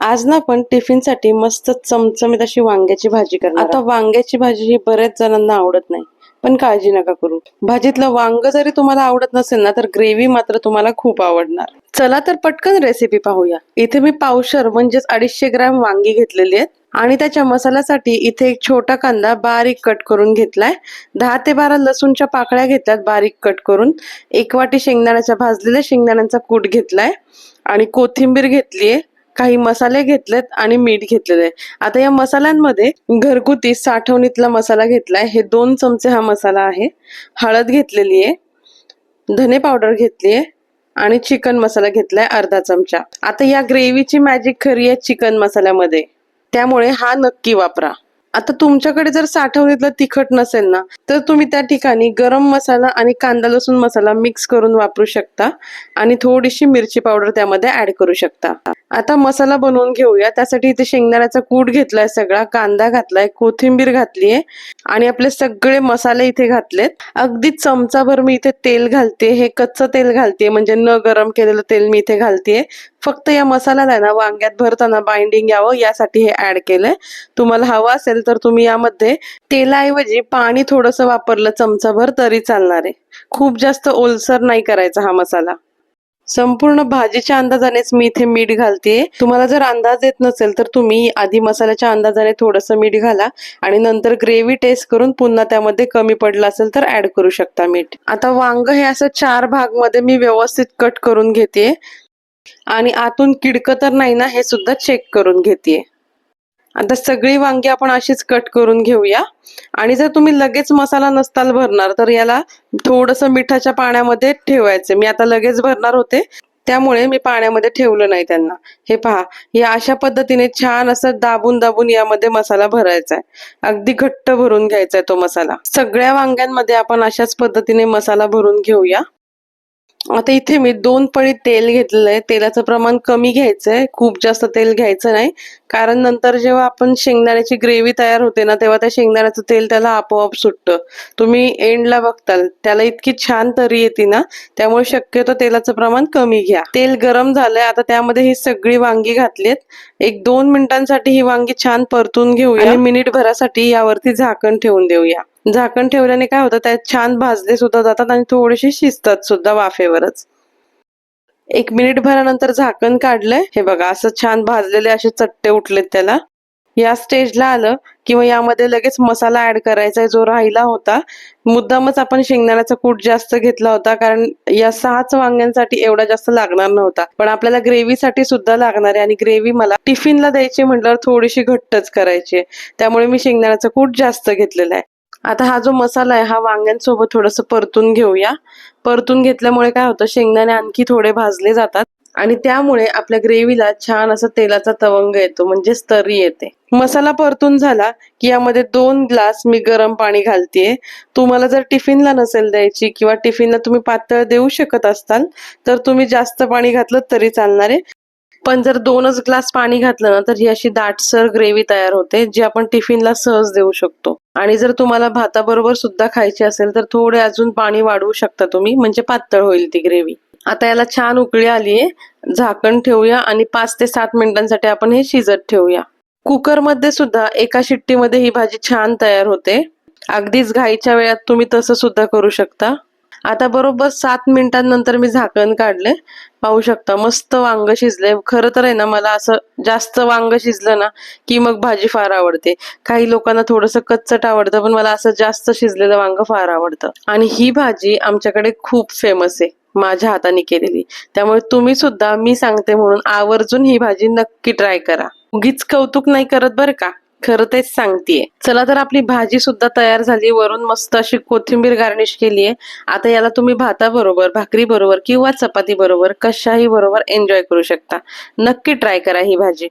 आज ना आपण टिफिनसाठी मस्त चमचमीत अशी वांग्याची भाजी करणार आता वांग्याची भाजी ही बऱ्याच जणांना आवडत नाही पण काळजी नका करू. भाजीतलं वांग जरी तुम्हाला आवडत नसेल ना तर ग्रेव्ही मात्र तुम्हाला खूप आवडणार. चला तर पटकन रेसिपी पाहूया. इथे मी पावशर म्हणजेच अडीचशे ग्रॅम वांगी घेतलेली आहेत. आणि त्याच्या मसाल्यासाठी इथे एक छोटा कांदा बारीक कट करून घेतलाय. दहा ते बारा लसूणच्या पाकळ्या घेतल्यात बारीक कट करून. एक वाटी शेंगदाण्याच्या भाजलेल्या शेंगदाण्यांचा कूट घेतलाय. आणि कोथिंबीर घेतलीये. काही मसाले घेतलेत आणि मीठ घेतलेलं आहे. आता या मसाल्यांमध्ये घरगुती साठवणीतला मसाला घेतलाय. हे दोन चमचे हा मसाला आहे. हळद घेतलेली आहे. धने पावडर घेतली आहे. आणि चिकन मसाला घेतलाय अर्धा चमचा. आता या ग्रेव्हीची मॅजिक खरी आहे चिकन मसाल्यामध्ये. त्यामुळे हा नक्की वापरा. आता तुमच्याकडे जर साठवणीतलं तिखट नसेल ना तर तुम्ही त्या ठिकाणी गरम मसाला आणि कांदा लसूण मसाला मिक्स करून वापरू शकता आणि थोडीशी मिरची पावडर त्यामध्ये ऍड करू शकता. आता मसाला बनवून घेऊया. त्यासाठी इथे शेंगदाण्याचा कूट घेतलाय सगळा कांदा घातलाय कोथिंबीर घातलीये आणि आपले सगळे मसाले इथे घातलेत. अगदी चमचाभर मी इथे तेल घालते हे कच्चं तेल घालते म्हणजे न गरम केलेलं तेल मी इथे घालते फक्त या मसाल्याला ना वांग्यात भरताना बाइंडिंग यावं यासाठी हे ऍड केलंय. तुम्हाला हवं असेल तर तुम्ही यामध्ये तेलाऐवजी पाणी थोडंसं वापरलं चमचाभर तरी चालणार आहे. खूप जास्त ओलसर नाही करायचा हा मसाला. संपूर्ण भाजीच्या अंदाजानेच मी इथे मीठ घालते. तुम्हाला जर अंदाज येत नसेल तर तुम्ही आधी मसाल्याच्या अंदाजाने थोडंसं मीठ घाला आणि नंतर ग्रेव्ही टेस्ट करून पुन्हा त्यामध्ये कमी पडलं असेल तर ऍड करू शकता मीठ. आता वांग हे असं चार भागमध्ये मी व्यवस्थित कट करून घेते. आणि आतून किडकं तर नाही ना हे सुद्धा चेक करून घेते. आता सगळी वांगी आपण अशीच कट करून घेऊया. आणि जर तुम्ही लगेच मसाला नसताल भरणार तर याला थोडस मिठाच्या पाण्यामध्ये ठेवायचं. मी आता लगेच भरणार होते त्यामुळे मी पाण्यामध्ये ठेवलं नाही त्यांना. हे पहा हे अशा पद्धतीने छान असं दाबून दाबून यामध्ये मसाला भरायचा आहे. अगदी घट्ट भरून घ्यायचा आहे तो मसाला. सगळ्या वांग्यांमध्ये आपण अशाच पद्धतीने मसाला भरून घेऊया. आता इथे मी दोन पळी तेल घेतलेलं आहे तेलाचं प्रमाण कमी घ्यायचंय. खूप जास्त तेल घ्यायचं नाही. कारण नंतर जेव्हा आपण शेंगदाण्याची ग्रेव्ही तयार होते ना तेव्हा त्या शेंगदाण्याचं तेल त्याला आपोआप सुटतं. तुम्ही एंडला बघताल त्याला इतकी छान तरी येते ना त्यामुळे शक्यतो तेलाचं प्रमाण कमी घ्या. तेल गरम झालंय आता त्यामध्ये ही सगळी वांगी घातलीत एक दोन मिनिटांसाठी ही वांगी छान परतून घेऊया. आणि मिनिट भरासाठी यावरती झाकण ठेवून देऊया. झाकण ठेवल्याने काय होतं त्यात छान भाजले सुद्धा जातात आणि थोडेसे शिजतात सुद्धा वाफेवरच. एक मिनिट भरानंतर झाकण काढलंय. हे बघा असं छान भाजलेले असे चट्टे उठलेत त्याला. या स्टेजला आलं किंवा यामध्ये लगेच मसाला ऍड करायचा जो राहिला होता. मुद्दामच आपण शेंगदाण्याचा कूट जास्त घेतला होता कारण या सहाच वांग्यांसाठी एवढा जास्त लागणार नव्हता. पण आपल्याला ग्रेव्हीसाठी सुद्धा लागणार आहे आणि ग्रेव्ही मला टिफिनला द्यायची म्हटल्यावर थोडीशी घट्टच करायची त्यामुळे मी शेंगदाण्याचा कूट जास्त घेतलेला आहे. आता हा जो मसाला आहे हा वांग्यांसोबत थोडंसं परतून घेऊया. परतून घेतल्यामुळे काय होतं शेंगदाणे आणखी थोडे भाजले जातात. आणि त्यामुळे आपल्या ग्रेव्हीला छान असा तेलाचा तवंग येतो म्हणजे तरी येते. मसाला परतून झाला की यामध्ये दोन ग्लास मी गरम पाणी घालतेय. तुम्हाला जर टिफिनला नसेल द्यायची किंवा टिफिनला तुम्ही पातळ देऊ शकत असताल तर तुम्ही जास्त पाणी घातलं तरी चालणार आहे. पण जर दोनच ग्लास पाणी घातलं ना तर ही अशी दाटसर ग्रेव्ही तयार होते जी आपण टिफिनला सहज देऊ शकतो. आणि जर तुम्हाला भाताबरोबर सुद्धा खायची असेल तर थोडे अजून पाणी वाढवू शकता तुम्ही म्हणजे पातळ होईल ती ग्रेव्ही. आता याला छान उकळी आलीये झाकण ठेवूया आणि पाच ते सात मिनिटांसाठी आपण हे शिजत ठेवूया. कुकरमध्ये सुद्धा एका शिट्टीमध्ये ही भाजी छान तयार होते. अगदीच घाईच्या वेळात तुम्ही तसं सुद्धा करू शकता. आता बरोबर सात मिनिटांनंतर मी झाकण काढले पाहू शकता मस्त वांग शिजले खरं तर आहे ना मला असं जास्त वांग शिजलं ना की मग भाजी फार आवडते. काही लोकांना थोडंसं कच्चट आवडतं पण मला असं जास्त शिजलेलं वांग फार आवडतं. आणि ही भाजी आमच्याकडे खूप फेमस आहे माझ्या हाताने केलेली. त्यामुळे तुम्ही सुद्धा मी सांगते म्हणून आवर्जून ही भाजी नक्की ट्राय करा. उगीच कौतुक नाही करत बरं का? खरं तेच सांगतेय. चला तर आपली भाजी सुद्धा तयार झाली वरून मस्त अशी कोथिंबीर गार्निश केली आहे आता याला तुम्ही भाताबरोबर भाकरी बरोबर किंवा चपाती बरोबर कशाही बरोबर एन्जॉय करू शकता. नक्की ट्राय करा ही भाजी.